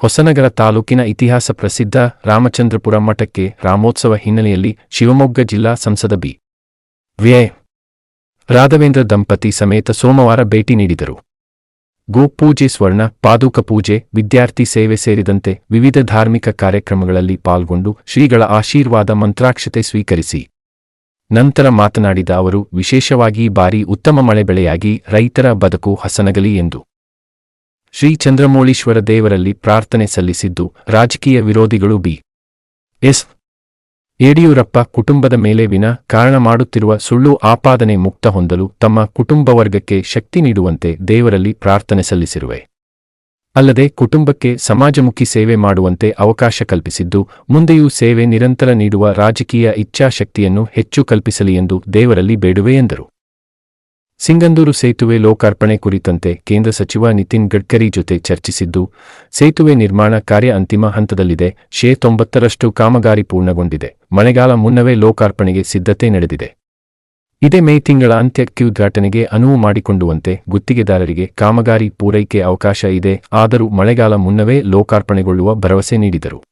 ಹೊಸನಗರ ತಾಲೂಕಿನ ಇತಿಹಾಸ ಪ್ರಸಿದ್ಧ ರಾಮಚಂದ್ರಪುರ ಮಠಕ್ಕೆ ರಾಮೋತ್ಸವ ಹಿನ್ನೆಲೆಯಲ್ಲಿ ಶಿವಮೊಗ್ಗ ಜಿಲ್ಲಾ ಸಂಸದ ಬಿ. ವ್ಯಯ ರಾಘವೇಂದ್ರ ದಂಪತಿ ಸಮೇತ ಸೋಮವಾರ ಭೇಟಿ ನೀಡಿದರು. ಗೋಪೂಜೆ ಸ್ವರ್ಣ, ಪಾದುಕ ಪೂಜೆ, ವಿದ್ಯಾರ್ಥಿ ಸೇವೆ ಸೇರಿದಂತೆ ವಿವಿಧ ಧಾರ್ಮಿಕ ಕಾರ್ಯಕ್ರಮಗಳಲ್ಲಿ ಪಾಲ್ಗೊಂಡು ಶ್ರೀಗಳ ಆಶೀರ್ವಾದ ಮಂತ್ರಾಕ್ಷತೆ ಸ್ವೀಕರಿಸಿ. ನಂತರ ಮಾತನಾಡಿದ ಅವರು, ವಿಶೇಷವಾಗಿ ಬಾರಿ ಉತ್ತಮ ಮಳೆ ಬೆಳೆಯಾಗಿ ರೈತರ ಬದುಕು ಹಸನಗಲಿ ಎಂದು. ಶ್ರೀ ಚಂದ್ರಮೌಳೀಶ್ವರ ದೇವರಲ್ಲಿ ಪ್ರಾರ್ಥನೆ ಸಲ್ಲಿಸಿದ್ದು ರಾಜಕೀಯ ವಿರೋಧಿಗಳು ಬಿ. ಎಸ್. ಯಡಿಯೂರಪ್ಪ ಕುಟುಂಬದ ಮೇಲೆ ವಿನ ಕಾರಣ ಮಾಡುತ್ತಿರುವ ಸುಳ್ಳು ಆಪಾದನೆ ಮುಕ್ತ ಹೊಂದಲು ತಮ್ಮ ಕುಟುಂಬ ವರ್ಗಕ್ಕೆ ಶಕ್ತಿ ನೀಡುವಂತೆ ದೇವರಲ್ಲಿ ಪ್ರಾರ್ಥನೆ ಸಲ್ಲಿಸಿರುವೆ. ಅಲ್ಲದೆ ಕುಟುಂಬಕ್ಕೆ ಸಮಾಜಮುಖಿ ಸೇವೆ ಮಾಡುವಂತೆ ಅವಕಾಶ ಕಲ್ಪಿಸಿದ್ದು ಮುಂದೆಯೂ ಸೇವೆ ನಿರಂತರ ನೀಡುವ ರಾಜಕೀಯ ಇಚ್ಛಾಶಕ್ತಿಯನ್ನು ಹೆಚ್ಚು ಕಲ್ಪಿಸಲಿ ಎಂದು ದೇವರಲ್ಲಿ ಬೇಡುವೆ ಎಂದರು. ಸಿಂಗಂದೂರು ಸೇತುವೆ ಲೋಕಾರ್ಪಣೆ ಕುರಿತಂತೆ ಕೇಂದ್ರ ಸಚಿವ ನಿತಿನ್ ಗಡ್ಕರಿ ಜೊತೆ ಚರ್ಚಿಸಿದ್ದು, ಸೇತುವೆ ನಿರ್ಮಾಣ ಕಾರ್ಯ ಅಂತಿಮ ಹಂತದಲ್ಲಿದೆ. ಶೇ ತೊಂಬತ್ತರಷ್ಟು ಕಾಮಗಾರಿ ಪೂರ್ಣಗೊಂಡಿದೆ. ಮಳೆಗಾಲ ಮುನ್ನವೇ ಲೋಕಾರ್ಪಣೆಗೆ ಸಿದ್ಧತೆ ನಡೆದಿದೆ. ಇದೇ ಮೇ ತಿಂಗಳ ಅಂತ್ಯಕ್ಕೆ ಉದ್ಘಾಟನೆಗೆ ಅನುವು ಮಾಡಿಕೊಂಡುವಂತೆ ಗುತ್ತಿಗೆದಾರರಿಗೆ ಕಾಮಗಾರಿ ಪೂರೈಕೆ ಅವಕಾಶ ಇದೆ. ಆದರೂ ಮಳೆಗಾಲ ಮುನ್ನವೇ ಲೋಕಾರ್ಪಣೆಗೊಳ್ಳುವ ಭರವಸೆ ನೀಡಿದರು.